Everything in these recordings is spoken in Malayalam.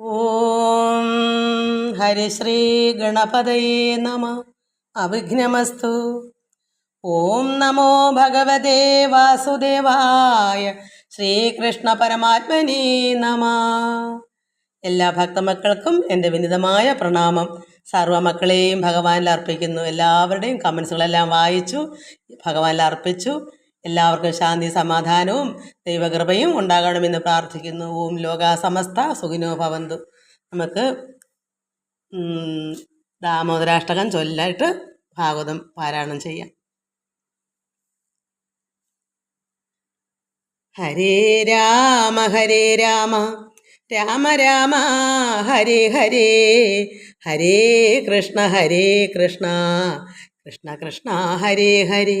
ഓം ഹരിശ്രീ ഗണപതയേ നമ. അവിഘ്നമസ്തു. ഓം നമോ ഭഗവതേ വാസുദേവായ ശ്രീകൃഷ്ണ പരമാത്മനേ നമ. എല്ലാ ഭക്തമക്കൾക്കും എന്റെ വിനിതമായ പ്രണാമം. സർവമക്കളെയും ഭഗവാനിൽ അർപ്പിക്കുന്നു. എല്ലാവരുടെയും കമൻസുകളെല്ലാം വായിച്ചു ഭഗവാനിൽ അർപ്പിച്ചു. എല്ലാവർക്കും ശാന്തി സമാധാനവും ദൈവകൃപയും ഉണ്ടാകണമെന്ന് പ്രാർത്ഥിക്കുന്നു. ഓം ലോക സമസ്ത സുഖിനോ ഭവന്തു. നമുക്ക് ദാമോദരാഷ്ടകം ചൊല്ലായിട്ട് ഭാഗവതം പാരായണം ചെയ്യാം. ഹരേ രാമ ഹരേ രാമ രാമ രാമ ഹരേ ഹരേ ഹരേ കൃഷ്ണ ഹരേ കൃഷ്ണ കൃഷ്ണ കൃഷ്ണ ഹരേ ഹരേ.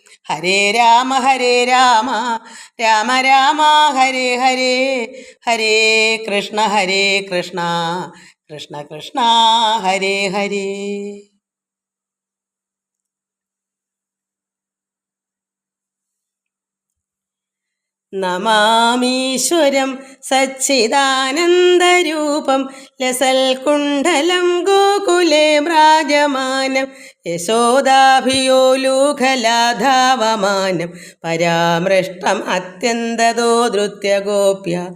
ഹരേ രാമ ഹരേ രാമ രാമ രാമ ഹരേ ഹരേ ഹരേ കൃഷ്ണ ഹരേ കൃഷ്ണ കൃഷ്ണ കൃഷ്ണ ഹരേ ഹരേ. നമാമീശ്വരം സച്ചിദാനന്ദരൂപം ലസൽകുണ്ഡലം ഗോകുലേ വ്രാജമാനം യശോദാഭിയോലൂഖലാധാവമാനം പരാമൃഷ്ടം അത്യന്തതോ ധൃത്യഗോപ്യ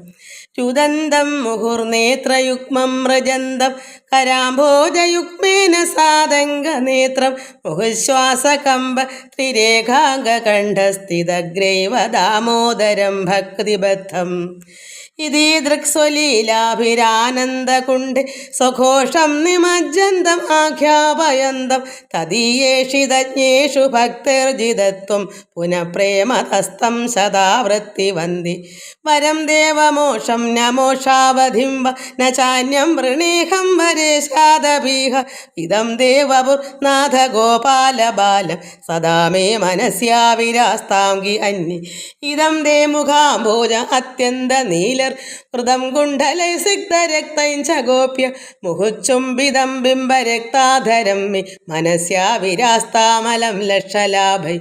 രുദന്തം മുഹുർനേത്രയുഗ്മം മൃജന്തം കരാംഭോജയുഗ്മേന സാതംഗനേത്രം മുഹുശ്വാസകമ്പ ത്രിരേഖാംഗകണ്ഠസ്ഥിതഗ്രൈവ ദാമോദരം ഭക്തിബദ്ധം. ഇതി ദൃക്സ്വലീലാഭിരാനന്ദകുണ്ട്. സ്വഘോഷം നിമജ്ജന്തം ആഖ്യാപയന്തം. തദീയേഷിതജ്ഞേഷു ഭക്തിർജിതത്വം. പുനഃപ്രേമതസ്തം പ്രേമതസ്തം സദാ വൃത്തിവന്തി വരം ദേവമോഷം നമോഷാവധിം വ ന ചാന്യം വൃണേഹം വരേശാദപീഹ ഇതം ദേവപുർനാഥ ഗോപാലബാലം സദാ മേ മനസ്യാവിരാസ്താംഗി അന്യ ഇതം ദേ മുഖാംബോജ അത്യന്ത നീലർ കൃതം കുണ്ഡലൈ സിഗ്ധരക്തൈം ച ഗോപ്യ മുഹുച്ചുംബിതം ബിംബരക്താധരം മേ മനസ്യാവിരാസ്താമലം ലക്ഷലാഭൈ.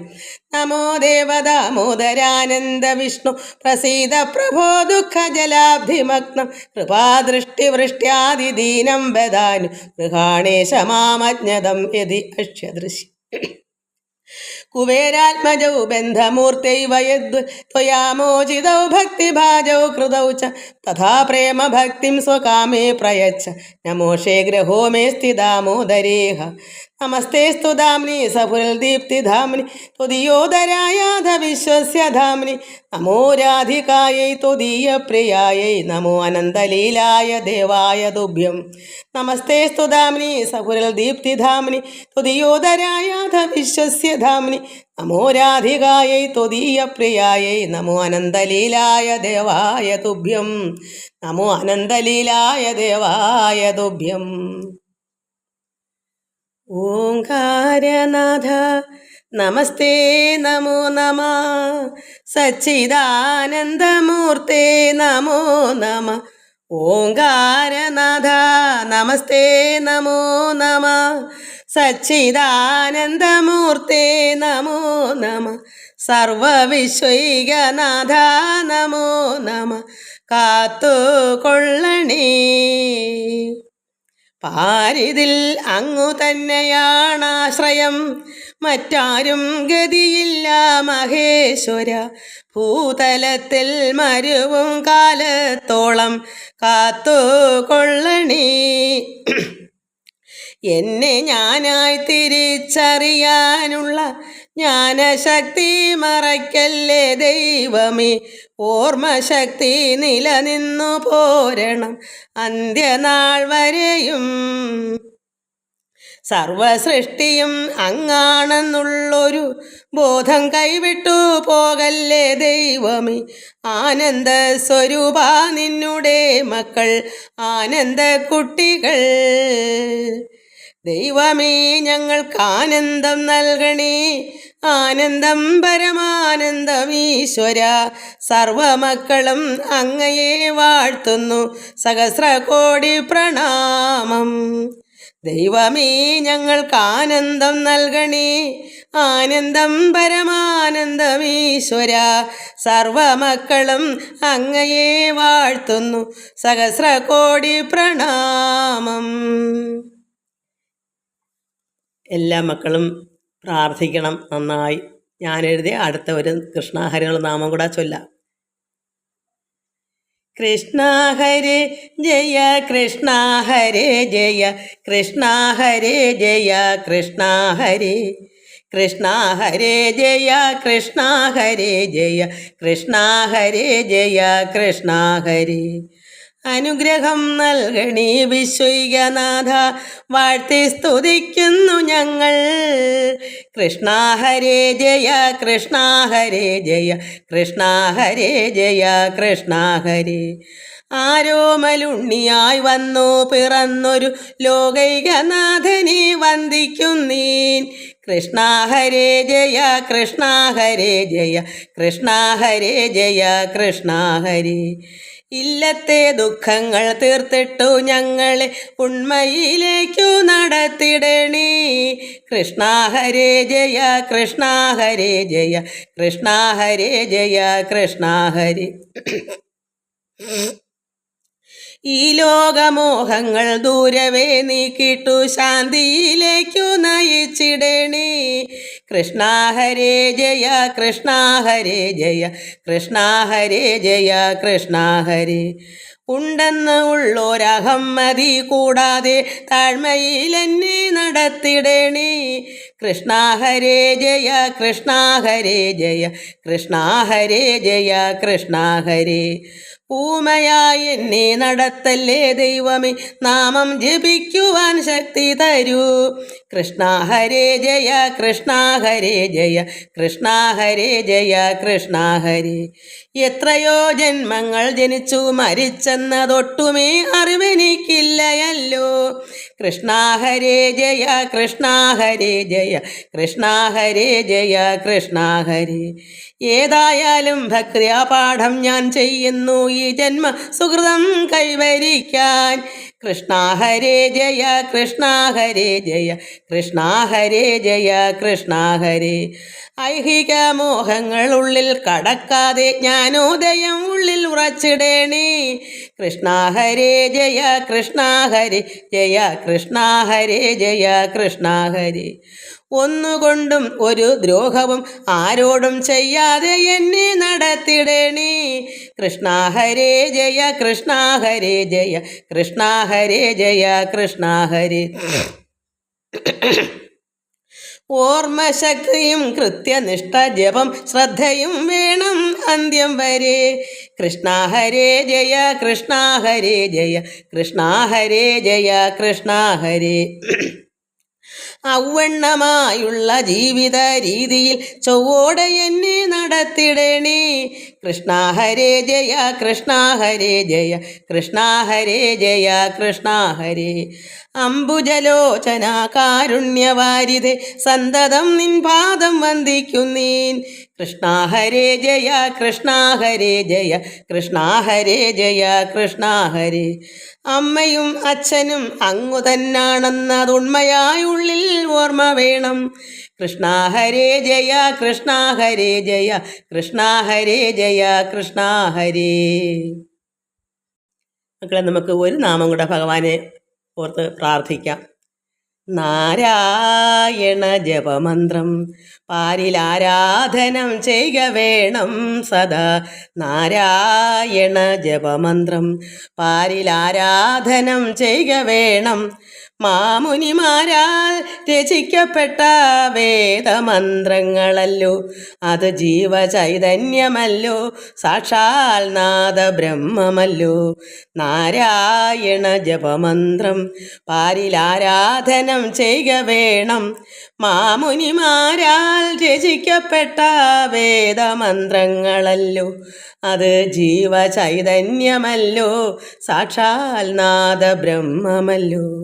നമോ ദേവദാമോദരാനന്ദ വിഷ്ണു. പ്രസീത പ്രഭോ ദുഃഖജലാബ്ധിമഗ്നം കൃപാദൃഷ്ടിവൃഷ്ട്യാദിദീനം ഗൃഹാണേശ ഗൃഹാണേശമാമജ്ഞതം യതി അക്ഷ്യദൃശ്യ कुबेरात्मजौ बंधमूर्त यद् मोचितौ भक्तिभाजौ कृतौ च तथा प्रेम भक्ति स्वकामे प्रयच्छ नमोषे गृहो मे स्थितामोदरेह സ്ഥിതാമോദരേഹ നമസ്തേസ്തു ധാംനി സഫുൽദീപ്തിധാംനി ത്വദീയോദരായാധ വിശ്വസ്യ ധാംനി നമോ രാധികായൈ ത്വദീയപ്രിയായൈ നമോ അനന്തലീലായ ദേവായ തുഭ്യം നമസ്തേസ്തു ധാംനി സഫുൽദീപ്തിധാംനി ത്വദീയോദരായാധ വിശ്വസ്യ ധാംനി നമോ രാധികായൈ ത്വദീയപ്രിയായൈ നമോ അനന്തലീലായ ദേവായ തുഭ്യം നമോ അനന്തലീലായ ദേവായ തുഭ്യം ഓങ്കാരനാഥ നമസ്തേ നമോ നമ. സച്ചിദാനന്ദമൂർത്തേ നമോ നമ. ഓങ്കാരനാഥ നമസ്തേ നമോ നമ. സച്ചിദാനന്ദമൂർത്തേ നമോ നമ. സർവവിശ്വൈകനാഥ നമോ നമ. കാത്തുകൊള്ളണേ. പാരിതിൽ അങ്ങു തന്നെയാണാശ്രയം. മറ്റാരും ഗതിയില്ല മഹേശ്വര. ഭൂതലത്തിൽ മരുവും കാലത്തോളം കാത്തു കൊള്ളണി. എന്നെ ഞാനായി തിരിച്ചറിയാനുള്ള ജ്ഞാനശക്തി മറയ്ക്കല്ലേ ദൈവമേ. ഓർമ്മശക്തി നിലനിന്നു പോരണം അന്ത്യനാൾ വരെയും. സർവസൃഷ്ടിയും അങ്ങാണെന്നുള്ളൊരു ബോധം കൈവിട്ടു പോകല്ലേ ദൈവമേ. ആനന്ദ സ്വരൂപ നിന്നുടെ മക്കൾ ആനന്ദ കുട്ടികൾ ദൈവമേ ഞങ്ങൾക്ക് ആനന്ദം നൽകണേ. ആനന്ദം പരമാനന്ദം ഈശ്വര സർവമക്കളും അങ്ങയെ വാഴ്ത്തുന്നു. സഹസ്രകോടി പ്രണാമം. ദൈവമേ ഞങ്ങൾക്ക് ആനന്ദം നൽകണേ. ആനന്ദം പരമാനന്ദം ഈശ്വര സർവമക്കളും അങ്ങയെ വാഴ്ത്തുന്നു. സഹസ്രകോടി പ്രണാമം. എല്ലാ മക്കളും പ്രാർത്ഥിക്കണം നന്നായി. എഴുതി അടുത്ത ഒരു കൃഷ്ണാഹരികൾ നാമം കൂടെ ചൊല്ലാം. കൃഷ്ണ ഹരേ ജയ കൃഷ്ണ ഹരേ ജയ കൃഷ്ണ ഹരേ ജയ കൃഷ്ണ ഹരേ കൃഷ്ണ ഹരേ ജയ കൃഷ്ണ ഹരേ ജയ കൃഷ്ണ ഹരേ ജയ കൃഷ്ണ ഹരേ അനുഗ്രഹം നൽകണി വിശ്വൈകനാഥ. വാഴ്ത്തി സ്തുതിക്കുന്നു ഞങ്ങൾ. കൃഷ്ണ ഹരേ ജയ കൃഷ്ണ ഹരേ ജയ കൃഷ്ണ ഹരേ ജയ കൃഷ്ണ ഹരേ. ആരോമലുണ്ണിയായി വന്നു പിറന്നൊരു ലോകൈകനാഥനെ വന്ദിക്കുന്നീൻ. കൃഷ്ണ ഹരേ ജയ കൃഷ്ണ ഹരേ ജയ കൃഷ്ണ ഹരേ ജയ കൃഷ്ണ ഹരേ. ഇല്ലത്തെ ദുഃഖങ്ങൾ തീർത്തിട്ടു ഞങ്ങളെ ഉണ്മയിലേക്കു നടത്തിടണേ. കൃഷ്ണ ഹരേ ജയ കൃഷ്ണ ഹരേ ജയ കൃഷ്ണ ഹരേ ജയ കൃഷ്ണ ഹരേ. ഈ ലോകമോഹങ്ങൾ ദൂരവേ നീക്കിട്ടു ശാന്തിയിലേക്കു നയിച്ചിടണേ. കൃഷ്ണാഹരേ ജയ കൃഷ്ണാഹരേ ജയ കൃഷ്ണാഹരേ ജയ കൃഷ്ണ ഹരേ. ഉണ്ടെന്ന് ഉള്ളോരഹമ്മതി കൂടാതെ താഴ്മയിലെന്നെ നടത്തിടണേ. കൃഷ്ണാഹരേ ജയ കൃഷ്ണാഹരേ ജയ കൃഷ്ണാഹരേ ജയ കൃഷ്ണ ഹരേ. ഊമയായി എന്നെ നടത്തല്ലേ ദൈവമേ? നാമം ജപിക്കുവാൻ ശക്തി തരൂ. കൃഷ്ണ ഹരേ ജയ കൃഷ്ണ ഹരേ ജയ കൃഷ്ണ ഹരേ ജയ കൃഷ്ണ ഹരേ. എത്രയോ ജന്മങ്ങൾ ജനിച്ചു മരിച്ചെന്നതൊട്ടുമേ അറിവെനിക്കില്ലയല്ലോ. കൃഷ്ണ ഹരേ ജയ കൃഷ്ണ ഹരേ ജയ കൃഷ്ണ ഹരേ ജയ കൃഷ്ണ ഹരേ. ഏതായാലും ഭക്രിയാ പാഠം ഞാൻ ചെയ്യുന്നു. ഈ ജന്മ സുഹൃതം കൈവരിക്കാൻ. കൃഷ്ണാഹരേ ജയ കൃഷ്ണാഹരേ ജയ കൃഷ്ണാഹരേ ജയ കൃഷ്ണ ഹരേ. ഐഹിക മോഹങ്ങൾ ഉള്ളിൽ കടക്കാതെ ജ്ഞാനോദയം ഉള്ളിൽ ഉറച്ചിടേണേ. കൃഷ്ണാഹരേ ജയ കൃഷ്ണ ഹരേ ജയ കൃഷ്ണാഹരേ ജയ കൃഷ്ണ ഹരേ. ഒന്നുകൊണ്ടും ഒരു ദ്രോഹവും ആരോടും ചെയ്യാതെ എന്നെ നടത്തിടണേ. കൃഷ്ണ ഹരേ ജയ കൃഷ്ണ ഹരേ ജയ കൃഷ്ണ ഹരേ ജയ കൃഷ്ണ ഹരേ. ഓർമ്മശക്തിയും കൃത്യനിഷ്ഠ ജപം ശ്രദ്ധയും വേണം അന്ത്യം വരെ. കൃഷ്ണ ഹരേ ജയ കൃഷ്ണ ഹരേ ജയ കൃഷ്ണ ഹരേ ജയ കൃഷ്ണ ഹരേ. ഔവണ്ണമായുള്ള ജീവിത രീതിയിൽ ചൊവ്വോടെ എന്നെ നടത്തിടണേ. കൃഷ്ണ ഹരേ ജയ കൃഷ്ണ ഹരേ ജയ കൃഷ്ണ ഹരേ ജയ കൃഷ്ണ ഹരേ. അംബുജലോചന കാരുണ്യവാരിത് സന്തതം നിൻ പാദം വന്ദിക്കുന്നീൻ. കൃഷ്ണ ഹരേ ജയ കൃഷ്ണ ഹരേ ജയ കൃഷ്ണ ഹരേ ജയ കൃഷ്ണ ഹരേ. അമ്മയും അച്ഛനും അങ്ങു തന്നാണെന്നതുണ്മയായുള്ളിൽ ഓർമ്മ വേണം. കൃഷ്ണ ഹരേ ജയ കൃഷ്ണ ഹരേ ജയ കൃഷ്ണ ഹരേ ജയ കൃഷ്ണ ഹരേ. മക്കളെ നമുക്ക് ഒരു നാമം കൂടെ ഭഗവാനെ ഓർത്ത് പ്രാർത്ഥിക്കാം. നാരായണ ജപമന്ത്രം പാരിൽ ആരാധനം ചെയ്യുക വേണം സദാ. നാരായണ ജപമന്ത്രം പാരിൽ ആരാധനം ചെയ്യുക വേണം മാമുനിമാരാൽ രചിക്കപ്പെട്ട വേദമന്ത്രങ്ങളല്ലോ. അത് ജീവചൈതന്യമല്ലോ. സാക്ഷാൽ നാദ ബ്രഹ്മമല്ലോ നാരായണ ജപമന്ത്രം. പാരിലാരാധനം ചെയ്യുക വേണം. മാമുനിമാരാൽ രചിക്കപ്പെട്ട വേദമന്ത്രങ്ങളല്ലോ. അത് ജീവചൈതന്യമല്ലോ. സാക്ഷാൽ നാദ ബ്രഹ്മമല്ലോ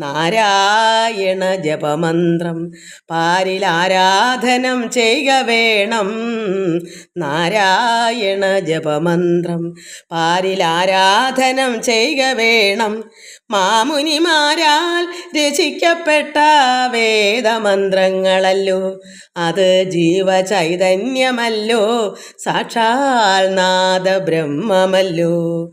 നാരായണ ജപമന്ത്രം. പാരിൽ ആരാധനം ചെയ്യുക വേണം. നാരായണ ജപമന്ത്രം. പാരിൽ ആരാധനം ചെയ്യുക വേണം. മാമുനിമാരാൽ രചിക്കപ്പെട്ട വേദമന്ത്രങ്ങളല്ലോ. അത് ജീവചൈതന്യമല്ലോ. സാക്ഷാൽ നാദ ബ്രഹ്മമല്ലോ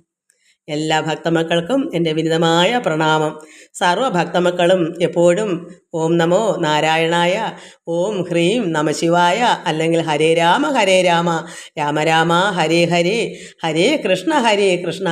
എല്ലാ ഭക്തമക്കൾക്കും എന്റെ വിനിതമായ പ്രണാമം. സർവ ഭക്തമക്കളും എപ്പോഴും ഓം നമോ നാരായണായ ഓം ഹ്രീം നമശിവായ അല്ലെങ്കിൽ ഹരേ രാമ ഹരേ രാമ രാമ രാമ ഹരേ ഹരേ ഹരേ കൃഷ്ണ ഹരേ കൃഷ്ണ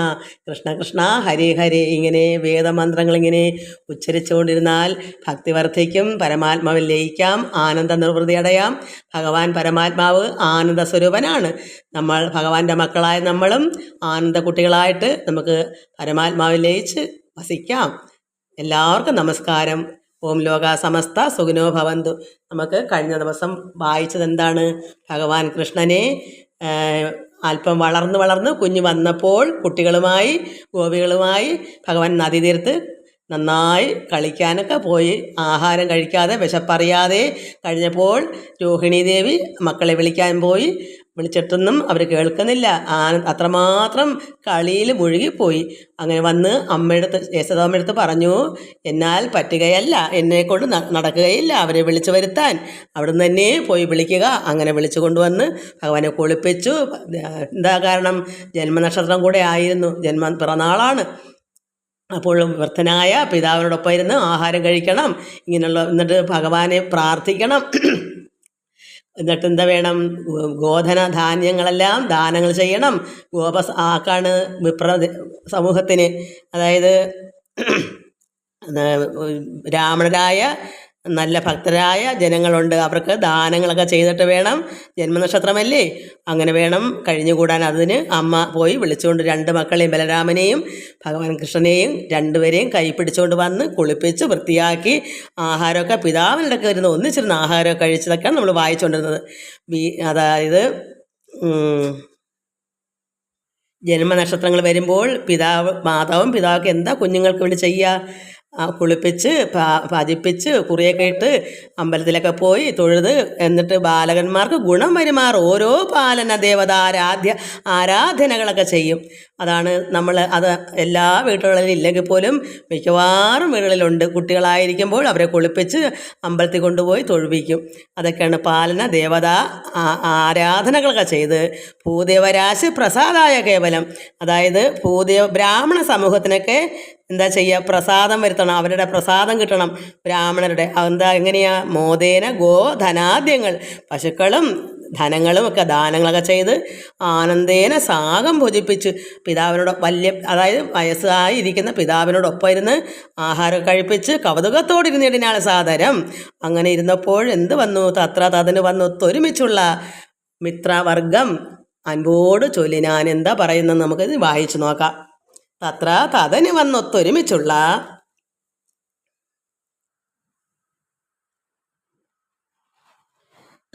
കൃഷ്ണ കൃഷ്ണ ഹരേ ഹരേ. ഇങ്ങനെ വേദമന്ത്രങ്ങൾ ഇങ്ങനെ ഉച്ചരിച്ചുകൊണ്ടിരുന്നാൽ ഭക്തി വർദ്ധിക്കും പരമാത്മാവിൽ ലയിക്കാം ആനന്ദ നിർവൃതി അടയാം. ഭഗവാൻ പരമാത്മാവ് ആനന്ദ സ്വരൂപനാണ്. നമ്മൾ ഭഗവാന്റെ മക്കളായ നമ്മളും ആനന്ദ കുട്ടികളായിട്ട് നമുക്ക് പരമാത്മാവിൽ ലയിച്ച് വസിക്കാം. എല്ലാവർക്കും നമസ്കാരം. ഓം ലോക സമസ്ത സുഖിനോ ഭവന്തു. നമുക്ക് കഴിഞ്ഞ ദിവസം വായിച്ചത് എന്താണ് ഭഗവാൻ കൃഷ്ണനെ അല്പം വളർന്ന് വളർന്ന് കുഞ്ഞു വന്നപ്പോൾ കുട്ടികളുമായി ഗോപികളുമായി ഭഗവാൻ നദീതീരത്ത് നന്നായി കളിക്കാനൊക്കെ പോയി. ആഹാരം കഴിക്കാതെ വിശപ്പറിയാതെ കഴിഞ്ഞപ്പോൾ രോഹിണി ദേവി മക്കളെ വിളിക്കാൻ പോയി. വിളിച്ചിട്ടൊന്നും അവർ കേൾക്കുന്നില്ല. അത്രമാത്രം കളിയിൽ മുഴുകിപ്പോയി. അങ്ങനെ വന്ന് അമ്മയടുത്ത് യശോദാമ്മയടുത്ത് പറഞ്ഞു എന്നാൽ പറ്റുകയല്ല. എന്നെ കൊണ്ട് നടക്കുകയില്ല. അവരെ വിളിച്ചു വരുത്താൻ. അവിടുന്ന് തന്നെ പോയി വിളിക്കുക. അങ്ങനെ വിളിച്ചു കൊണ്ടുവന്ന് ഭഗവാനെ കുളിപ്പിച്ചു. എന്താ കാരണം? ജന്മനക്ഷത്രം കൂടെ ആയിരുന്നു. ജന്മ പിറന്നാളാണ്. അപ്പോൾ വൃദ്ധനായ പിതാവിനോടൊപ്പം ഇരുന്ന് ആഹാരം കഴിക്കണം. ഇങ്ങനെയുള്ള എന്നിട്ട് ഭഗവാനെ പ്രാർത്ഥിക്കണം. എന്നിട്ട് എന്താ വേണം? ഗോധന ധാന്യങ്ങളെല്ലാം ദാനങ്ങൾ ചെയ്യണം. ഗോപ ആക്കാണ് വിപ്ര സമൂഹത്തിന്. അതായത് ബ്രാഹ്മണരായ നല്ല ഭക്തരായ ജനങ്ങളുണ്ട്. അവർക്ക് ദാനങ്ങളൊക്കെ ചെയ്തിട്ട് വേണം ജന്മനക്ഷത്രമല്ലേ? അങ്ങനെ വേണം കഴിഞ്ഞുകൂടാൻ അതിന് അമ്മ പോയി വിളിച്ചുകൊണ്ട് രണ്ട് മക്കളെയും ബലരാമനെയും ഭഗവാൻ കൃഷ്ണനെയും രണ്ടുപേരെയും കൈ പിടിച്ചുകൊണ്ട് വന്ന് കുളിപ്പിച്ച് വൃത്തിയാക്കി ആഹാരമൊക്കെ പിതാവിനിടയ്ക്ക് വരുന്ന ഒന്നിച്ചിരുന്ന് ആഹാരമൊക്കെ കഴിച്ചതൊക്കെയാണ് നമ്മൾ വായിച്ചുകൊണ്ടിരുന്നത്. അതായത് ജന്മനക്ഷത്രങ്ങൾ വരുമ്പോൾ പിതാവ് മാതാവും പിതാവൊക്കെ എന്താ കുഞ്ഞുങ്ങൾക്ക് വേണ്ടി ചെയ്യുക? കുളിപ്പിച്ച് പാ- ഭജിപ്പിച്ച് കുറിയൊക്കെ ഇട്ട് അമ്പലത്തിലൊക്കെ പോയി തൊഴുത് എന്നിട്ട് ബാലകന്മാർക്ക് ഗുണം വരുമാർ ഓരോ പാലന ദേവത ആരാധ്യ ആരാധനകളൊക്കെ ചെയ്യും. അതാണ് നമ്മൾ അത് എല്ലാ വീടുകളിലും ഇല്ലെങ്കിൽ പോലും മിക്കവാറും വീടുകളിലുണ്ട്. കുട്ടികളായിരിക്കുമ്പോൾ അവരെ കുളിപ്പിച്ച് അമ്പലത്തിൽ കൊണ്ടുപോയി തൊഴുവിക്കും. അതൊക്കെയാണ് പാലന ദേവത ആരാധനകളൊക്കെ ചെയ്ത് ഭൂദേവരാശി പ്രസാദായ കേവലം. അതായത് ഭൂദേവ ബ്രാഹ്മണ സമൂഹത്തിനൊക്കെ എന്താ ചെയ്യുക പ്രസാദം വരുത്തണം. അവരുടെ പ്രസാദം കിട്ടണം. ബ്രാഹ്മണരുടെ എന്താ എങ്ങനെയാ മോദേന ഗോധനാദ്യങ്ങൾ പശുക്കളും ധനങ്ങളും ഒക്കെ ദാനങ്ങളൊക്കെ ചെയ്ത് ആനന്ദേന സാഗം ഭുജിപ്പിച്ച് പിതാവിനോട് വലിയ അതായത് വയസ്സായി ഇരിക്കുന്ന പിതാവിനോടൊപ്പം ഇരുന്ന് ആഹാരം കഴിപ്പിച്ച് കൗതുകത്തോടിരുന്നിടിനാൾ സാദരം. അങ്ങനെ ഇരുന്നപ്പോൾ എന്ത് വന്നു? തത്ര തതിന് വന്നു. ഒത്തൊരുമിച്ചുള്ള മിത്രവർഗം. അൻപോട് ചൊല്ലിനാൻ എന്താ പറയുന്നത് നമുക്ക് വായിച്ചു നോക്കാം. തത്ര തതന് വന്നൊത്തൊരുമിച്ചുള്ള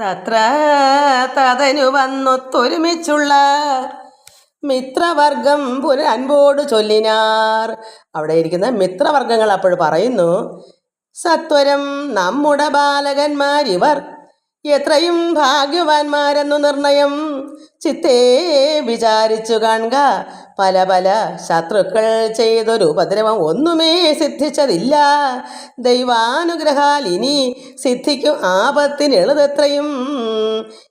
തത്ര തതനു വന്നൊത്തൊരുമിച്ചുള്ള മിത്രവർഗം പുരൻപോട് ചൊല്ലിനാർ. അവിടെ ഇരിക്കുന്ന മിത്രവർഗങ്ങൾ അപ്പോൾ പറയുന്നു സത്വരം നമ്മുടെ ബാലകന്മാരിവർ എത്രയും ഭാഗ്യവാന്മാരെന്നു നിർണയം ചിത്തേ വിചാരിച്ചു കാണുക. പല പല ശത്രുക്കൾ ചെയ്തൊരു ഉപദ്രവം ഒന്നുമേ സിദ്ധിച്ചതില്ല. ദൈവാനുഗ്രഹാൽ ഇനി സിദ്ധിക്കും ആപത്തിനെളുതെത്രയും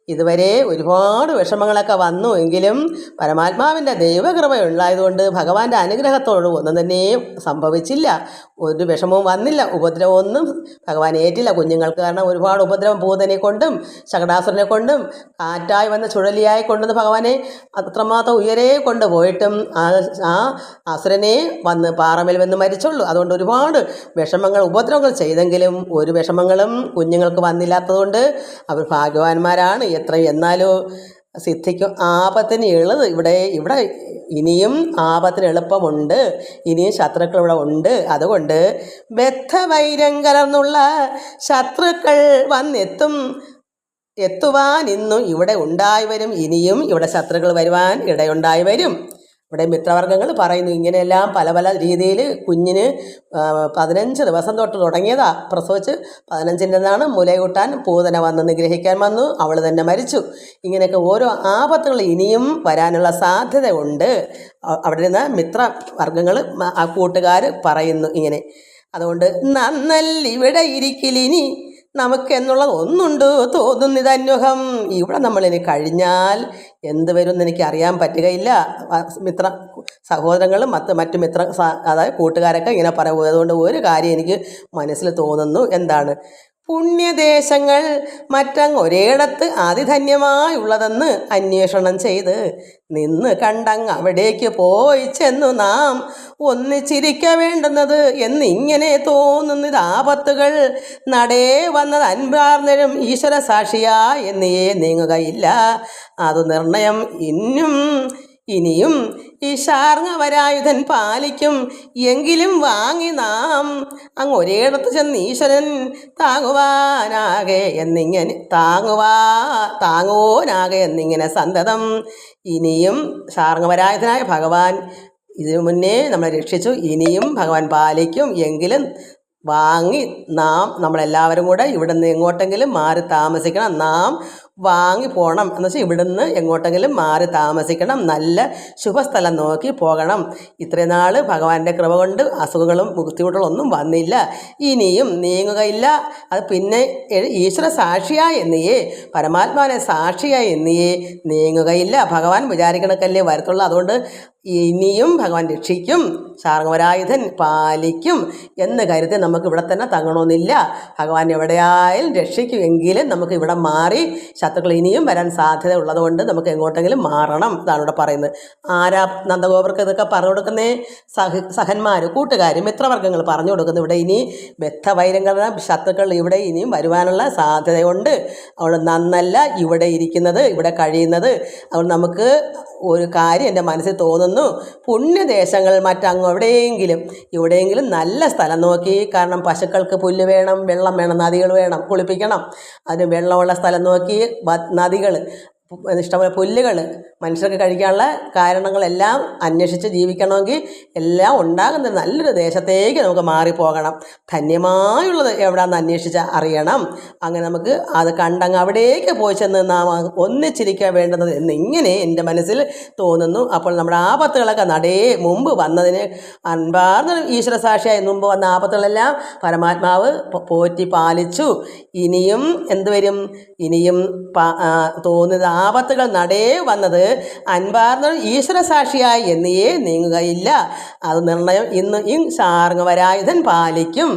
ഇതുവരെ ഒരുപാട് വിഷമങ്ങളൊക്കെ വന്നു എങ്കിലും പരമാത്മാവിന്റെ ദൈവകൃപയുള്ളായതുകൊണ്ട് ഭഗവാന്റെ അനുഗ്രഹത്തോട് ഒന്നും തന്നെ സംഭവിച്ചില്ല. ഒരു വിഷമവും വന്നില്ല ഉപദ്രവമൊന്നും ഭഗവാൻ ഏറ്റില്ല. കുഞ്ഞുങ്ങൾക്ക് കാരണം ഒരുപാട് ഉപദ്രവം ഭൂതനെ കൊണ്ടും ശകടാസുരനെ കൊണ്ടും കാറ്റായി വന്ന ചുഴലിയായി കൊണ്ടുവന്ന് ഭഗവാനെ അത്രമാത്രം ഉയരെ കൊണ്ടുപോയിട്ടും ആ ആ അസുരനെ വന്ന് പാറമേൽ വന്ന് മരിച്ചുള്ളൂ. അതുകൊണ്ട് ഒരുപാട് വിഷമങ്ങൾ ഉപദ്രവങ്ങൾ ചെയ്തെങ്കിലും ഒരു വിഷമങ്ങളും കുഞ്ഞുങ്ങൾക്ക് വന്നില്ലാത്തതുകൊണ്ട് അവർ ഭാഗ്യവാന്മാരാണ്. എത്ര എന്നാലോ സിദ്ധിക്കും. ആപത്തിന് എളുത് ഇവിടെ ഇവിടെ ഇനിയും ആപത്തിന് എളുപ്പമുണ്ട്. ഇനിയും ശത്രുക്കൾ ഇവിടെ ഉണ്ട്. അതുകൊണ്ട് ബദ്ധവൈരം കലർന്നുള്ള ശത്രുക്കൾ വന്നെത്തും. എത്തുവാൻ ഇന്നും ഇവിടെ ഉണ്ടായി വരും. ഇനിയും ഇവിടെ ശത്രുക്കൾ വരുവാൻ ഇടയുണ്ടായി വരും. ഇവിടെ മിത്രവർഗങ്ങൾ പറയുന്നു ഇങ്ങനെയെല്ലാം പല പല രീതിയിൽ കുഞ്ഞിന് പതിനഞ്ച് ദിവസം തൊട്ട് തുടങ്ങിയതാ. പ്രസവിച്ച് പതിനഞ്ചിന്റെ നിന്നാണ് മുലയൂട്ടാൻ പൂതന വന്ന് നിഗ്രഹിക്കാൻ വന്നു. അവൾ തന്നെ മരിച്ചു. ഇങ്ങനെയൊക്കെ ഓരോ ആപത്തുകൾ ഇനിയും വരാനുള്ള സാധ്യതയുണ്ട്. അവിടെ നിന്ന് മിത്രവർഗങ്ങൾ ആ കൂട്ടുകാർ പറയുന്നു ഇങ്ങനെ. അതുകൊണ്ട് നന്നല്ലിവിടെ ഇരിക്കലിനി നമുക്കെന്നുള്ളത് ഒന്നുണ്ട് തോന്നുന്നിത് അന്വഹം ഇവിടെ നമ്മളിനി കഴിഞ്ഞാൽ എന്ത് വരും എന്ന് എനിക്ക് അറിയാൻ പറ്റുകയില്ല മിത്ര സഹോദരങ്ങളും മറ്റ് മറ്റു മിത്ര അതായത് കൂട്ടുകാരൊക്കെ ഇങ്ങനെ പറയും അതുകൊണ്ട് ഒരു കാര്യം എനിക്ക് മനസ്സിൽ തോന്നുന്നു. എന്താണ്? പുണ്യദേശങ്ങൾ മറ്റങ് ഒരേടത്ത് അതിധന്യമായുള്ളതെന്ന് അന്വേഷണം ചെയ്ത് നിന്ന് കണ്ടങ് അവിടേക്ക് പോയി ചെന്നു നാം ഒന്നിച്ചിരിക്ക വേണ്ടുന്നത് എന്നിങ്ങനെ തോന്നുന്ന ആപത്തുകൾ. നടേ വന്നത് അൻപാർന്നരും ഈശ്വര സാക്ഷിയാ എന്നേ നീങ്ങുകയില്ല. അത് നിർണയം ഇന്നും ഇനിയും ഈ ശാർങ്ങവരായുധൻ പാലിക്കും എങ്കിലും വാങ്ങി നാം. അങ്ങ് ഒരേടത്ത് ചെന്ന് ഈശ്വരൻ താങ്ങുവാനാകെ എന്നിങ്ങനെ താങ്ങുവാ താങ്ങുവാനാകെ എന്നിങ്ങനെ സന്തതം. ഇനിയും ശാർങ്ങവരായുധനായ ഭഗവാൻ ഇതിനു മുന്നേ നമ്മളെ രക്ഷിച്ചു ഇനിയും ഭഗവാൻ പാലിക്കും എങ്കിലും വാങ്ങി നാം നമ്മളെല്ലാവരും കൂടെ ഇവിടെ നിന്ന് എങ്ങോട്ടെങ്കിലും മാറി താമസിക്കണം. നാം വാങ്ങി പോകണം എന്ന് വെച്ചാൽ ഇവിടുന്ന് എങ്ങോട്ടെങ്കിലും മാറി താമസിക്കണം. നല്ല ശുഭസ്ഥലം നോക്കി പോകണം. ഇത്രയും നാൾ ഭഗവാന്റെ കൃപ കൊണ്ട് അസുഖങ്ങളും ബുദ്ധിമുട്ടുകളൊന്നും വന്നില്ല. ഇനിയും നീങ്ങുകയില്ല. അത് പിന്നെ ഈശ്വര സാക്ഷിയായി എന്നിയേ പരമാത്മാവിനെ സാക്ഷിയായി എന്നിയേ നീങ്ങുകയില്ല. ഭഗവാൻ വിചാരിക്കണക്കല്ലേ വരത്തുള്ളൂ. അതുകൊണ്ട് ഇനിയും ഭഗവാൻ രക്ഷിക്കും ശാർഗവരായുധൻ പാലിക്കും എന്ന് കരുതി നമുക്ക് ഇവിടെ തന്നെ തങ്ങണമെന്നില്ല ഭഗവാൻ എവിടെയായാലും രക്ഷിക്കും എങ്കിലും നമുക്ക് ഇവിടെ മാറി ശത്രുക്കൾ ഇനിയും വരാൻ സാധ്യത ഉള്ളതുകൊണ്ട് നമുക്ക് എങ്ങോട്ടെങ്കിലും മാറണം ഇതാണ് ഇവിടെ പറയുന്നത്. ആരാ നന്ദഗോപർക്ക് ഇതൊക്കെ പറഞ്ഞു കൊടുക്കുന്നേ? സഹ സഹന്മാർ കൂട്ടുകാർ മിത്രവർഗങ്ങൾ പറഞ്ഞു കൊടുക്കുന്നു. ഇവിടെ ഇനി ബദ്ധവൈരങ്ങളുടെ ശത്രുക്കൾ ഇവിടെ ഇനിയും വരുവാനുള്ള സാധ്യതയുണ്ട്. അതുകൊണ്ട് നന്നല്ല ഇവിടെ ഇരിക്കുന്നത് ഇവിടെ കഴിയുന്നത്. അതുകൊണ്ട് നമുക്ക് ഒരു കാര്യം എന്റെ മനസ്സിൽ തോന്നുന്നു പുണ്യദേശങ്ങൾ മറ്റങ്ങ് എവിടെയെങ്കിലും. എവിടെയെങ്കിലും നല്ല സ്ഥലം നോക്കി. കാരണം പശുക്കൾക്ക് പുല്ല് വേണം വെള്ളം വേണം നദികൾ വേണം കുളിപ്പിക്കണം. അതിന് വെള്ളമുള്ള സ്ഥലം നോക്കി നദികൾ. ഇഷ്ടംപോലെ പുല്ലുകൾ മനുഷ്യർക്ക് കഴിക്കാനുള്ള കാരണങ്ങളെല്ലാം അന്വേഷിച്ച് ജീവിക്കണമെങ്കിൽ എല്ലാം ഉണ്ടാകുന്ന നല്ലൊരു ദേശത്തേക്ക് നമുക്ക് മാറിപ്പോകണം. ധന്യമായുള്ളത് എവിടെയാണെന്ന് അന്വേഷിച്ച് അറിയണം. അങ്ങനെ നമുക്ക് അത് കണ്ടങ്ങ് അവിടേക്ക് പോയി ചെന്ന് നാം ഒന്നിച്ചിരിക്കാൻ വേണ്ടുന്നത് എന്നിങ്ങനെ എന്റെ മനസ്സിൽ തോന്നുന്നു. അപ്പോൾ നമ്മുടെ ആപത്തുകളൊക്കെ നടേ മുമ്പ് വന്നതിന് അൻപാർന്ന ഈശ്വര സാക്ഷിയായി മുമ്പ് വന്ന ആപത്തുകളെല്ലാം പരമാത്മാവ് പോറ്റി പാലിച്ചു. ഇനിയും എന്തുവരും ഇനിയും തോന്നുന്നത് ആപത്തുകൾ നടേ വന്നത് അൻപാർന്ന ഈശ്വര സാക്ഷിയായി എന്നേ നീങ്ങുകയില്ല. അത് നിർണയം ഇന്ന് ഇൻ ശാർങ്ങവരായുധൻ പാലിക്കും.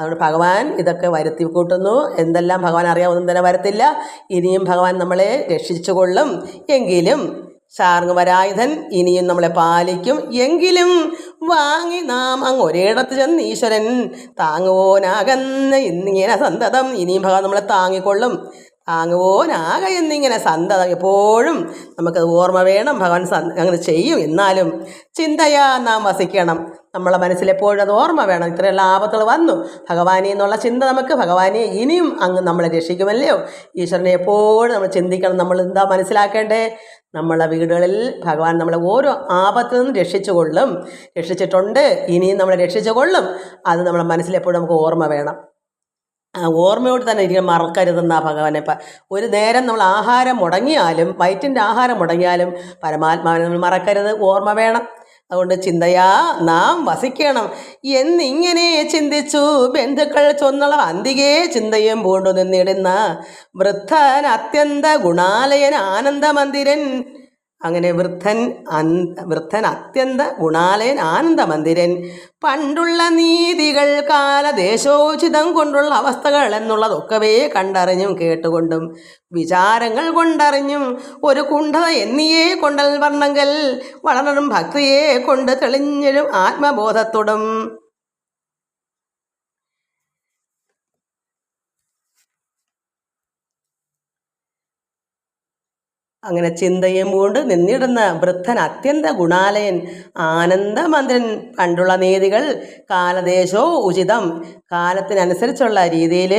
അതുകൊണ്ട് ഭഗവാൻ ഇതൊക്കെ വരുത്തി കൂട്ടുന്നു. എന്തെല്ലാം ഭഗവാൻ അറിയാവുന്ന തന്നെ വരത്തില്ല. ഇനിയും ഭഗവാൻ നമ്മളെ രക്ഷിച്ചുകൊള്ളും. എങ്കിലും ശാർങ്ങവരായുധൻ ഇനിയും നമ്മളെ പാലിക്കും. എങ്കിലും വാങ്ങി നാം അങ്ങ് ഒരിടത്ത് ചെന്ന് ഈശ്വരൻ താങ്ങുവോനാകന്ന് ഇന്നിങ്ങനെ സന്തതം. ഇനിയും ഭഗവാൻ നമ്മളെ താങ്ങിക്കൊള്ളും. താങ്ങുവോനാക എന്നിങ്ങനെ സന്തതം എപ്പോഴും നമുക്കത് ഓർമ്മ വേണം. ഭഗവാൻ അങ്ങനെ ചെയ്യും. എന്നാലും ചിന്തയാ നാം വസിക്കണം. നമ്മളെ മനസ്സിലെപ്പോഴും അത് ഓർമ്മ വേണം. ഇത്രയുള്ള ആപത്തുകൾ വന്നു. ഭഗവാനെ എന്നുള്ള ചിന്ത നമുക്ക് ഭഗവാനെ ഇനിയും അങ്ങ് നമ്മളെ രക്ഷിക്കുമല്ലയോ? ഈശ്വരനെ എപ്പോഴും നമ്മൾ ചിന്തിക്കണം. നമ്മൾ എന്താ മനസ്സിലാക്കേണ്ടേ? നമ്മളെ വീടുകളിൽ ഭഗവാൻ നമ്മളെ ഓരോ ആപത്തിൽ നിന്നും രക്ഷിച്ചുകൊള്ളും. രക്ഷിച്ചിട്ടുണ്ട്. ഇനിയും നമ്മളെ രക്ഷിച്ചുകൊള്ളും. അത് നമ്മളെ മനസ്സിലെപ്പോഴും നമുക്ക് ഓർമ്മ വേണം. ഓർമ്മയോട് തന്നെ ഇരിക്കാൻ മറക്കരുതെന്ന ഭഗവാനെ. ഒരു നേരം നമ്മൾ ആഹാരം മുടങ്ങിയാലും വയറ്റിന്റെ ആഹാരം മുടങ്ങിയാലും പരമാത്മാവിനെ നമ്മൾ മറക്കരുത്. ഓർമ്മ വേണം. അതുകൊണ്ട് ചിന്തയാ നാം വസിക്കണം. എന്നിങ്ങനെ ചിന്തിച്ചു ബന്ധുക്കൾ ചൊന്നള അന്തികേ ചിന്തയും പൂണ്ടു നിന്നിടുന്ന വൃദ്ധൻ അത്യന്ത ഗുണാലയൻ ആനന്ദമന്ദിരൻ അങ്ങനെ വൃദ്ധൻ വൃദ്ധൻ അത്യന്ത ഗുണാലയൻ ആനന്ദമന്ദിരൻ. പണ്ടുള്ള നീതികൾ കാലദേശോചിതം കൊണ്ടുള്ള അവസ്ഥകൾ എന്നുള്ളതൊക്കവേ കണ്ടറിഞ്ഞും കേട്ടുകൊണ്ടും വിചാരങ്ങൾ കൊണ്ടറിഞ്ഞും ഒരു കുണ്ഠത എന്നിയേ കൊണ്ടൽ വർണങ്കൽ വളർന്നും ഭക്തിയെ കൊണ്ട് തെളിഞ്ഞൊരു ആത്മബോധത്തോടും അങ്ങനെ ചിന്തയും കൊണ്ട് നിന്നിടുന്ന വൃദ്ധൻ അത്യന്ത ഗുണാലയൻ ആനന്ദമന്ത്രൻ. പണ്ടുള്ള നീതികൾ കാലദേശോ ഉചിതം. കാലത്തിനനുസരിച്ചുള്ള രീതിയിൽ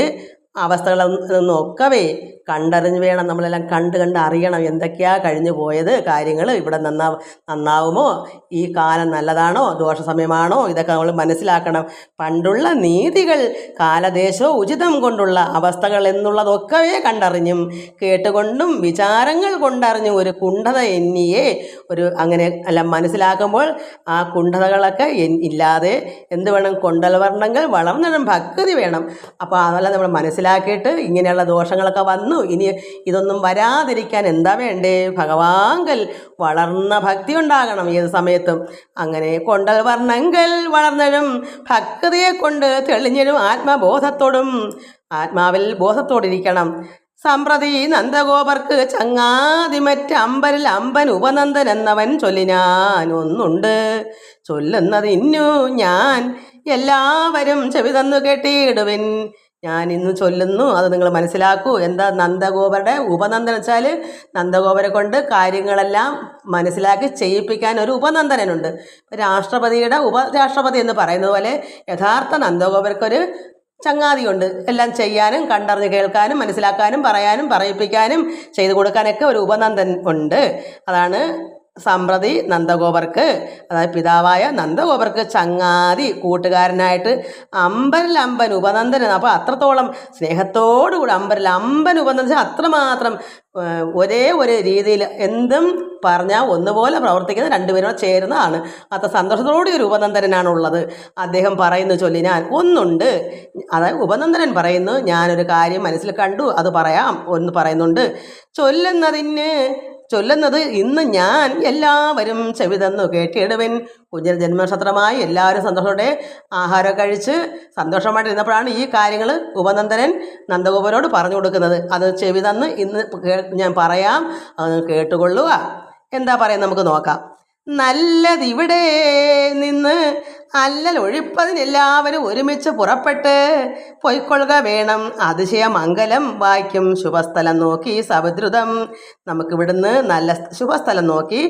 അവസ്ഥകളിൽ നോക്കവേ കണ്ടറിഞ്ഞ് വേണം. നമ്മളെല്ലാം കണ്ട് കണ്ട് അറിയണം എന്തൊക്കെയാ കഴിഞ്ഞു പോയത് കാര്യങ്ങൾ ഇവിടെ നന്നാ നന്നാവുമോ? ഈ കാലം നല്ലതാണോ? ദോഷസമയമാണോ? ഇതൊക്കെ നമ്മൾ മനസ്സിലാക്കണം. പണ്ടുള്ള നീതികൾ കാലദേശോ ഉചിതം കൊണ്ടുള്ള അവസ്ഥകൾ എന്നുള്ളതൊക്കവേ കണ്ടറിഞ്ഞും കേട്ടുകൊണ്ടും വിചാരങ്ങൾ കൊണ്ടറിഞ്ഞും ഒരു കുണ്ഠത എന്നിയെ ഒരു അങ്ങനെ അല്ല മനസ്സിലാക്കുമ്പോൾ ആ കുണ്ഠതകളൊക്കെ ഇല്ലാതെ എന്ത് വേണം? കൊണ്ടൽവർണങ്ങൾ വളർന്നിടും ഭക്തി വേണം. അപ്പോൾ അതെല്ലാം നമ്മൾ മനസ്സിലാക്കിയിട്ട് ഇങ്ങനെയുള്ള ദോഷങ്ങളൊക്കെ വന്നു. ഇനി ഇതൊന്നും വരാതിരിക്കാൻ എന്താ വേണ്ടേ? ഭഗവാങ്കൽ വളർന്ന ഭക്തി ഉണ്ടാകണം ഏത് സമയത്തും. അങ്ങനെ കൊണ്ടൽ വർണങ്കൽ വളർന്നതും ഭക്തിയെ കൊണ്ട് തെളിഞ്ഞതും ആത്മബോധത്തോടും ആത്മാവിൽ ബോധത്തോടിരിക്കണം. സമ്പ്രതി നന്ദഗോപർക്ക് ചങ്ങാതിമറ്റ് അമ്പരിൽ അമ്പൻ ഉപനന്ദൻ എന്നവൻ ചൊല്ലിനാൻ ഒന്നുണ്ട് ചൊല്ലുന്നത് ഞാൻ എല്ലാവരും ചെവി തന്നു കേട്ടിടുവിൻ. ഞാൻ ഇന്ന് ചൊല്ലുന്നു അത് നിങ്ങൾ മനസ്സിലാക്കൂ. എന്താ നന്ദഗോപരുടെ ഉപനന്ദനം വെച്ചാൽ നന്ദഗോപരെ കൊണ്ട് കാര്യങ്ങളെല്ലാം മനസ്സിലാക്കി ചെയ്യിപ്പിക്കാൻ ഒരു ഉപനന്ദനനുണ്ട്. രാഷ്ട്രപതിയുടെ ഉപരാഷ്ട്രപതി എന്ന് പറയുന്നത് പോലെ യഥാർത്ഥ നന്ദഗോപർക്കൊരു ചങ്ങാതിയുണ്ട്. എല്ലാം ചെയ്യാനും കണ്ടറിഞ്ഞ് കേൾക്കാനും മനസ്സിലാക്കാനും പറയാനും പറയിപ്പിക്കാനും ചെയ്തു കൊടുക്കാനൊക്കെ ഒരു ഉപനന്ദൻ ഉണ്ട്. അതാണ് സമ്പ്രതി നന്ദഗോപർക്ക് അതായത് പിതാവായ നന്ദഗോപർക്ക് ചങ്ങാതി കൂട്ടുകാരനായിട്ട് അമ്പരിലമ്പൻ ഉപനന്ദനൻ. അപ്പോൾ അത്രത്തോളം സ്നേഹത്തോടുകൂടി കൂടി അമ്പരിൽ ഉപനന്ദൻ അത്രമാത്രം ഒരേ ഒരു രീതിയിൽ എന്തും പറഞ്ഞാൽ ഒന്നുപോലെ പ്രവർത്തിക്കുന്ന രണ്ടുപേരും കൂടെ ചേരുന്നതാണ്. അത്ര സന്തോഷത്തോടെ ഒരു ഉപനന്ദനാണ് ഉള്ളത് അദ്ദേഹം പറയുന്നു ഞാൻ ഒന്നുണ്ട്. അതായത് ഉപനന്ദനൻ പറയുന്നു ഞാനൊരു കാര്യം മനസ്സിൽ കണ്ടു അത് പറയാം ഒന്ന് പറയുന്നുണ്ട്. ചൊല്ലുന്നതിന് ചൊല്ലുന്നത് ഇന്ന് ഞാൻ എല്ലാവരും ചെവിതെന്ന് തന്നു കേട്ടിടുവൻ. കുഞ്ഞിന് ജന്മനക്ഷത്രമായി എല്ലാവരും സന്തോഷത്തോടെ ആഹാരം കഴിച്ച് സന്തോഷമായിട്ടിരുന്നപ്പോഴാണ് ഈ കാര്യങ്ങൾ ഉപനന്ദനൻ നന്ദഗോപനോട് പറഞ്ഞു കൊടുക്കുന്നത്. അത് ചെവി തന്ന് ഇന്ന് ഞാൻ പറയാം. അത് കേട്ടുകൊള്ളുക. എന്താ പറയുക നമുക്ക് നോക്കാം. നല്ലതിവിടെ നിന്ന് അല്ലൽ ഒഴിപ്പതിനെല്ലാവരും ഒരുമിച്ച് പുറപ്പെട്ട് പൊയ്ക്കൊള്ളുക വേണം. അതിശയമംഗലം വായിക്കും. ശുഭസ്ഥലം നോക്കി സവിദ്രുതം നമുക്കിവിടുന്ന് നല്ല ശുഭസ്ഥലം നോക്കി.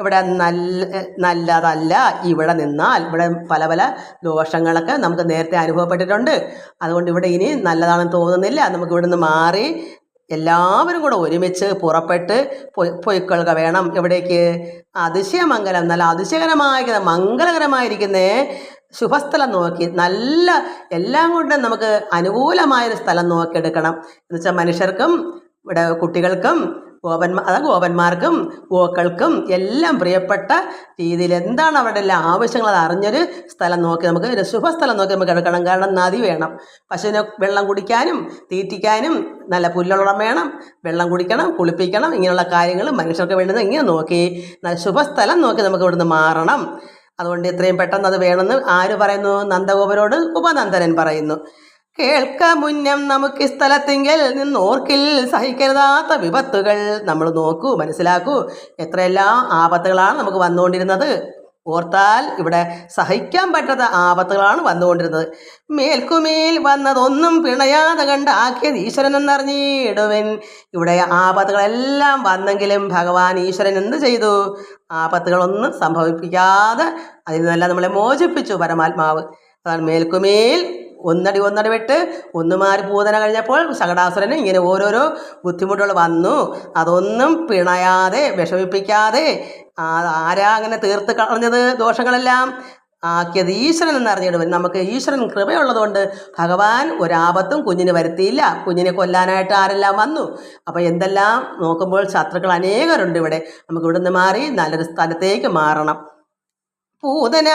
ഇവിടെ നല്ല നല്ലതല്ല. ഇവിടെ നിന്നാൽ ഇവിടെ പല പല ദോഷങ്ങളൊക്കെ നമുക്ക് നേരത്തെ അനുഭവപ്പെട്ടിട്ടുണ്ട്. അതുകൊണ്ട് ഇവിടെ ഇനി നല്ലതാണെന്ന് തോന്നുന്നില്ല. നമുക്ക് ഇവിടുന്ന് മാറി എല്ലാവരും കൂടെ ഒരുമിച്ച് പുറപ്പെട്ട് പൊയ് പൊയ്ക്കൊള്ളുക വേണം എവിടേക്ക് അതിശയമംഗലം നല്ല അതിശയകരമായിരിക്കുന്ന മംഗളകരമായിരിക്കുന്ന ശുഭസ്ഥലം നോക്കി നല്ല എല്ലാം കൊണ്ടും നമുക്ക് അനുകൂലമായൊരു സ്ഥലം നോക്കിയെടുക്കണം. എന്ന് വെച്ചാൽ മനുഷ്യർക്കും ഇവിടെ കുട്ടികൾക്കും ഗോപന്മാർ അതാ ഗോപന്മാർക്കും ഗോക്കൾക്കും എല്ലാം പ്രിയപ്പെട്ട രീതിയിൽ എന്താണ് അവരുടെ എല്ലാ ആവശ്യങ്ങൾ അത് അറിഞ്ഞൊരു സ്ഥലം നോക്കി നമുക്ക് ഒരു ശുഭസ്ഥലം നോക്കി നമുക്ക് എടുക്കണം. കാരണം നദി വേണം. പശുവിനെ വെള്ളം കുടിക്കാനും തീറ്റിക്കാനും നല്ല പുല്ലുള്ളം വേണം. വെള്ളം കുടിക്കണം കുളിപ്പിക്കണം ഇങ്ങനെയുള്ള കാര്യങ്ങൾ മനുഷ്യർക്ക് വേണ്ടുന്നത് ഇങ്ങനെ നോക്കി. നല്ല ശുഭസ്ഥലം നോക്കി നമുക്ക് ഇവിടുന്ന് മാറണം. അതുകൊണ്ട് എത്രയും പെട്ടെന്ന് അത് വേണമെന്ന് ആര് പറയുന്നു? നന്ദഗോപരോട് ഉപനന്ദനൻ പറയുന്നു. കേൾക്ക മുന്നം നമുക്ക് സ്ഥലത്തെങ്കിൽ നിന്നോർക്കിൽ സഹിക്കരുതാത്ത വിപത്തുകൾ നമ്മൾ നോക്കൂ മനസ്സിലാക്കൂ. എത്രയെല്ലാം ആപത്തുകളാണ് നമുക്ക് വന്നുകൊണ്ടിരുന്നത്. ഓർത്താൽ ഇവിടെ സഹിക്കാൻ പറ്റാത്ത ആപത്തുകളാണ് വന്നുകൊണ്ടിരുന്നത്. മേൽക്കുമേൽ വന്നതൊന്നും പിണയാതെ കണ്ട് ആക്കിയത് ഈശ്വരൻ എന്നറിഞ്ഞിടുവൻ. ഇവിടെ ആപത്തുകളെല്ലാം വന്നെങ്കിലും ഭഗവാൻ ഈശ്വരൻ എന്ത് ചെയ്തു? ആപത്തുകളൊന്നും സംഭവിപ്പിക്കാതെ അതിൽ നിന്നെല്ലാം നമ്മളെ മോചിപ്പിച്ചു പരമാത്മാവ്. അതാണ് മേൽക്കുമേൽ ഒന്നടി ഒന്നടി വിട്ട് ഒന്ന് മാറി പൂതന കഴിഞ്ഞപ്പോൾ സകടാസുരന് ഇങ്ങനെ ഓരോരോ ബുദ്ധിമുട്ടുകൾ വന്നു. അതൊന്നും പിണയാതെ വിഷമിപ്പിക്കാതെ ആരാ അങ്ങനെ തീർത്ത് കളഞ്ഞത് ദോഷങ്ങളെല്ലാം? ആക്കിയത് ഈശ്വരൻ എന്ന് വരും നമുക്ക് ഈശ്വരൻ കൃപയുള്ളതുകൊണ്ട് ഭഗവാൻ ഒരാപത്തും കുഞ്ഞിന് വരുത്തിയില്ല. കുഞ്ഞിനെ കൊല്ലാനായിട്ട് ആരെല്ലാം വന്നു? അപ്പോൾ എന്തെല്ലാം? നോക്കുമ്പോൾ ശത്രുക്കൾ അനേകരുണ്ട് ഇവിടെ. നമുക്ക് ഇവിടുന്ന് മാറി നല്ലൊരു സ്ഥലത്തേക്ക് മാറണം. പൂതന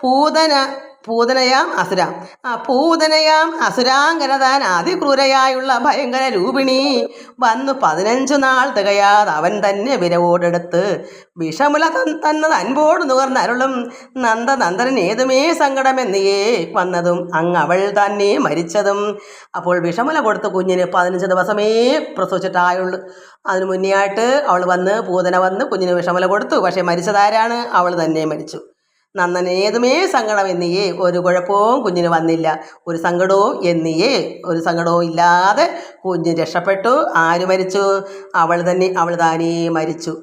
പൂതന പൂതനയാം അസുര. ആ പൂതനയാം അസുരാങ്കനതാൻ അതിക്രൂരയായുള്ള ഭയങ്കര രൂപിണി. വന്നു പതിനഞ്ചു നാൾ തികയാതെ അവൻ തന്നെ വിരവോടെടുത്ത് വിഷമുല തന്നത് അൻപോട് നുകർന്നരുളും നന്ദനന്ദനൻ ഏതുമേ സങ്കടമെന്നിയേ വന്നതും അങ്ങ് അവൾ തന്നെ മരിച്ചതും. അപ്പോൾ വിഷമുല കൊടുത്ത കുഞ്ഞിന് പതിനഞ്ച് ദിവസമേ പ്രസവിച്ചിട്ടായുള്ളൂ. അതിനു മുന്നേ ആയിട്ട് അവൾ വന്ന് പൂതന വന്ന് കുഞ്ഞിന് വിഷമുല കൊടുത്തു. പക്ഷേ മരിച്ചതാരാണ്? അവൾ തന്നെ മരിച്ചു. നന്നൻ ഏതുമേ സങ്കടം എന്നിയേ ഒരു കുഴപ്പവും കുഞ്ഞിന് വന്നില്ല. ഒരു സങ്കടവും എന്നിയേ ഒരു സങ്കടവും ഇല്ലാതെ കുഞ്ഞ് രക്ഷപ്പെട്ടു. ആര് മരിച്ചു? അവൾ തന്നെ അവൾ താനേ മരിച്ചു.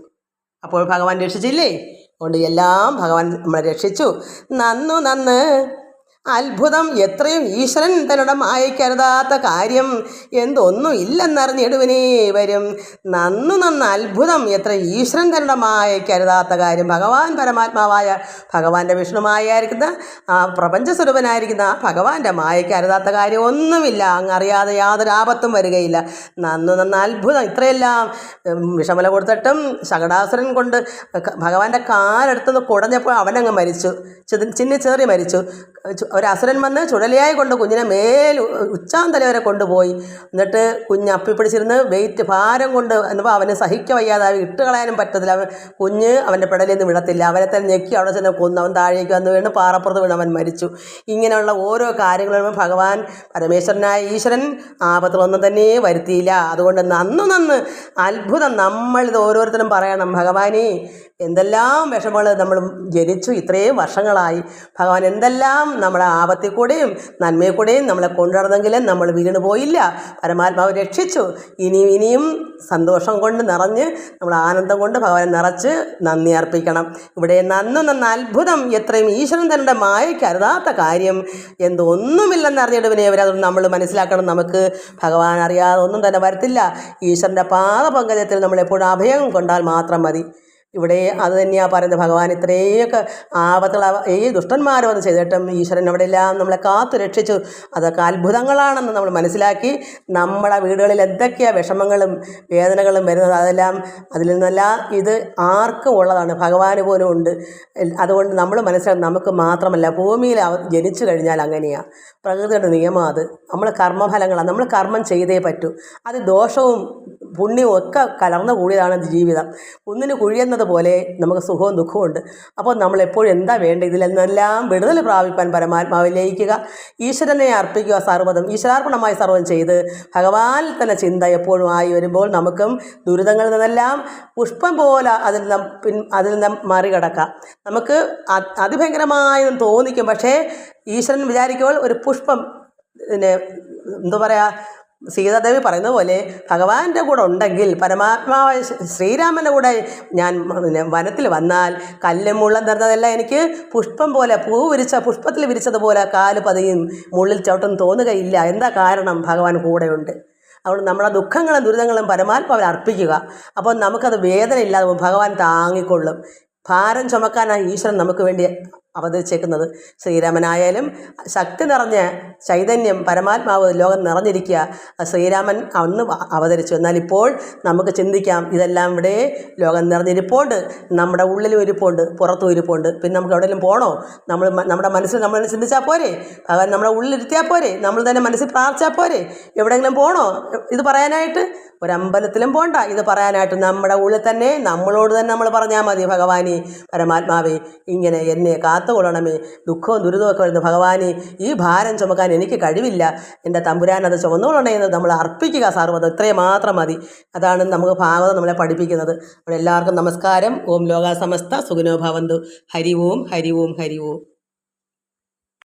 അപ്പോൾ ഭഗവാൻ രക്ഷിച്ചില്ലേ? അതുകൊണ്ട് എല്ലാം ഭഗവാൻ നമ്മളെ രക്ഷിച്ചു. നന്നു നന്ന് അത്ഭുതം എത്രയും ഈശ്വരൻ തന്നെ മായക്കരുതാത്ത കാര്യം എന്തൊന്നും ഇല്ലെന്നറിഞ്ഞിടുവിനേ വരും. നന്നു നന്ന് അത്ഭുതം എത്ര ഈശ്വരൻ തന്നെ മായക്കരുതാത്ത കാര്യം ഭഗവാൻ പരമാത്മാവായ ഭഗവാന്റെ വിഷ്ണുമായിരിക്കുന്ന ആ പ്രപഞ്ച സ്വരൂപനായിരിക്കുന്ന ആ ഭഗവാന്റെ മായയ്ക്ക് കാര്യം ഒന്നുമില്ല. അങ്ങ് അറിയാതെ യാതൊരു ആപത്തും വരികയില്ല. നന്നു നന്ന അത്ഭുതം ഇത്രയെല്ലാം വിഷമല കൊടുത്തിട്ടും ശകടാസുരൻ കൊണ്ട് ഭഗവാന്റെ കാലെടുത്തുനിന്ന് കുടഞ്ഞപ്പോൾ അവനങ്ങ് മരിച്ചു. ചിന്നിച്ചേറി ചിന്നി ചേറി മരിച്ചു. ചു- ഒരു അസുരൻ വന്ന് ചുഴലിയായി കൊണ്ട് കുഞ്ഞിനെ മേൽ ഉച്ചാന്തല വരെ കൊണ്ടുപോയി. എന്നിട്ട് കുഞ്ഞ് അപ്പിപ്പിടിച്ചിരുന്ന് വെയിറ്റ് ഭാരം കൊണ്ട് എന്നപ്പോൾ അവന് സഹിക്ക വയ്യാതെ ഇട്ട് കളയാനും പറ്റത്തില്ല. അവൻ കുഞ്ഞ് അവന്റെ പിടലിൽ നിന്ന് വിടത്തില്ല. അവനെ തന്നെ ഞെക്കി അവിടെ ചെന്ന് കൊന്നു. അവൻ താഴേക്ക് വന്ന് വീണ് പാറപ്പുറത്ത് വീണ് അവൻ മരിച്ചു. ഇങ്ങനെയുള്ള ഓരോ കാര്യങ്ങളും ഭഗവാൻ പരമേശ്വരനായ ഈശ്വരൻ ആപത്തിലൊന്നും തന്നെ വരുത്തിയില്ല. അതുകൊണ്ട് നന്നു നന്ന് അത്ഭുതം നമ്മളിത് ഓരോരുത്തരും പറയണം. ഭഗവാനെ എന്തെല്ലാം വിഷമങ്ങൾ നമ്മൾ ജനിച്ചു ഇത്രയും വർഷങ്ങളായി. ഭഗവാൻ എന്തെല്ലാം നമ്മുടെ ആപത്തിൽ കൂടെയും നന്മയിൽ കൂടെയും നമ്മളെ കൊണ്ടുനടന്നെങ്കിലും നമ്മൾ വീണു പോയില്ല. പരമാത്മാവ് രക്ഷിച്ചു. ഇനിയും ഇനിയും സന്തോഷം കൊണ്ട് നിറഞ്ഞ് നമ്മൾ ആനന്ദം കൊണ്ട് ഭഗവാനെ നിറച്ച് നന്ദി അർപ്പിക്കണം. ഇവിടെ നന്ന് നന്ന അത്ഭുതം. എത്രയും ഈശ്വരൻ തന്നെ മായയ്ക്ക് അരുതാത്ത കാര്യം. എന്തൊന്നുമില്ലെന്ന് അറിഞ്ഞിടുവിനെ അവരത് നമ്മൾ മനസ്സിലാക്കണം. നമുക്ക് ഭഗവാൻ അറിയാതെ ഒന്നും തന്നെ വരത്തില്ല. ഈശ്വരന്റെ പാദപങ്കജത്തിൽ നമ്മൾ എപ്പോഴും അഭയം കൊണ്ടാൽ മാത്രം മതി. ഇവിടെ അത് തന്നെയാണ് പറയുന്നത്. ഭഗവാൻ ഇത്രയൊക്കെ ആപത്തുള്ള ഈ ദുഷ്ടന്മാർ വന്ന് ചെയ്തിട്ടും ഈശ്വരൻ എല്ലാം നമ്മളെ കാത്തു രക്ഷിച്ചു. അതൊക്കെ അത്ഭുതങ്ങളാണെന്ന് നമ്മൾ മനസ്സിലാക്കി നമ്മുടെ വീടുകളിൽ എന്തൊക്കെയാണ് വിഷമങ്ങളും വേദനകളും വരുന്നത് അതെല്ലാം അതിൽ നിന്നെല്ലാം ഇത് ആർക്കും ഉള്ളതാണ്. ഭഗവാന് പോലും ഉണ്ട്. അതുകൊണ്ട് നമ്മൾ മനസ്സിലാക്കി നമുക്ക് മാത്രമല്ല ഭൂമിയിൽ ജനിച്ചു കഴിഞ്ഞാൽ അങ്ങനെയാണ് പ്രകൃതിയുടെ നിയമം അത്. നമ്മൾ കർമ്മഫലങ്ങളാണ് നമ്മൾ കർമ്മം ചെയ്തേ പറ്റൂ. അത് ദോഷവും പുണ്യവും ഒക്കെ കലർന്നു കൂടിയതാണ് ജീവിതം. കുന്നിന് കുഴിയുന്നത് പോലെ നമുക്ക് സുഖവും ദുഃഖവും ഉണ്ട്. അപ്പോൾ നമ്മൾ എപ്പോഴും എന്താ വേണ്ട ഇതിൽ നിന്നെല്ലാം വിടുതൽ പ്രാപിപ്പാൻ പരമാത്മാവിൽ ലയിക്കുക. ഈശ്വരനെ അർപ്പിക്കുക സർവതും. ഈശ്വരാർപ്പണമായി സർവം ചെയ്ത് ഭഗവാൻ തന്നെ ചിന്ത എപ്പോഴും ആയി വരുമ്പോൾ നമുക്കും ദുരിതങ്ങളിൽ നിന്നെല്ലാം പുഷ്പം പോലെ അതിൽ നിന്നും പിൻ അതിൽ നിന്നും മറികടക്കാം. നമുക്ക് അതിഭയങ്കരമായി തോന്നിക്കും. പക്ഷേ ഈശ്വരൻ വിചാരിക്കുമ്പോൾ ഒരു പുഷ്പം പിന്നെ എന്താ പറയുക സീതാദേവി പറയുന്ന പോലെ ഭഗവാന്റെ കൂടെ ഉണ്ടെങ്കിൽ പരമാത്മാവായ ശ്രീ- ശ്രീരാമന്റെ കൂടെ ഞാൻ വനത്തിൽ വന്നാൽ കല്ലും മുള്ളം തരുന്നതെല്ലാം എനിക്ക് പുഷ്പം പോലെ പൂ വിരിച്ച പുഷ്പത്തിൽ വിരിച്ചതുപോലെ കാൽ പതിയും മുള്ളിൽ ചവിട്ടും തോന്നുകയില്ല. എന്താ കാരണം? ഭഗവാൻ കൂടെയുണ്ട്. അതുകൊണ്ട് നമ്മുടെ ദുഃഖങ്ങളും ദുരിതങ്ങളും പരമാത്മാവിൽ അർപ്പിക്കുക. അപ്പോൾ നമുക്കത് വേദന ഇല്ലാതെ. ഭഗവാൻ താങ്ങിക്കൊള്ളും. ഭാരം ചുമക്കാനാണ് ഈശ്വരൻ നമുക്ക് വേണ്ടി അവതരിച്ചേക്കുന്നത്. ശ്രീരാമനായാലും ശക്തി നിറഞ്ഞ ചൈതന്യം പരമാത്മാവ് ലോകം നിറഞ്ഞിരിക്കുക ശ്രീരാമൻ അന്ന് അവതരിച്ചു. എന്നാൽ ഇപ്പോൾ നമുക്ക് ചിന്തിക്കാം ഇതെല്ലാം ഇവിടെ ലോകം നിറഞ്ഞിരിപ്പോണ്ട് നമ്മുടെ ഉള്ളിലും ഇരിപ്പുണ്ട് പുറത്തും ഇരിപ്പുണ്ട്. പിന്നെ നമുക്ക് എവിടെയെങ്കിലും പോകണോ നമ്മൾ നമ്മുടെ മനസ്സിൽ നമ്മൾ ചിന്തിച്ചാൽ പോരെ? ഭഗവാൻ നമ്മുടെ ഉള്ളിലിരുത്തിയാൽ പോരെ? നമ്മൾ തന്നെ മനസ്സിൽ പ്രാർത്ഥിച്ചാൽ പോരെ? എവിടെയെങ്കിലും പോകണോ ഇത് പറയാനായിട്ട് ഒരമ്പലത്തിലും പോണ്ട. ഇത് പറയാനായിട്ട് നമ്മുടെ ഉള്ളിൽ തന്നെ നമ്മളോട് തന്നെ നമ്മൾ പറഞ്ഞാൽ മതി ഭഗവാനെ പരമാത്മാവേ ഇങ്ങനെ എന്നെ കാത്തുകൊള്ളണമേ. ദുഃഖവും ദുരിതമൊക്കെ വരുന്നു. ഭഗവാനെ ഈ ഭാരം ചുമക്കാൻ എനിക്ക് കഴിവില്ല. എന്റെ തമ്പുരാൻ അത് ചുമന്നുകൊള്ളണേ എന്ന് നമ്മൾ അർപ്പിക്കുക സാർവത് ഇത്രയും മാത്രം മതി. അതാണ് നമുക്ക് ഭാഗവതം നമ്മളെ പഠിപ്പിക്കുന്നത്. അപ്പോൾ എല്ലാവർക്കും നമസ്കാരം. ഓം ലോക സമസ്ത സുഖനോ ഭവന്തു. ഹരി ഓം ഹരി ഓം ഹരി ഓം.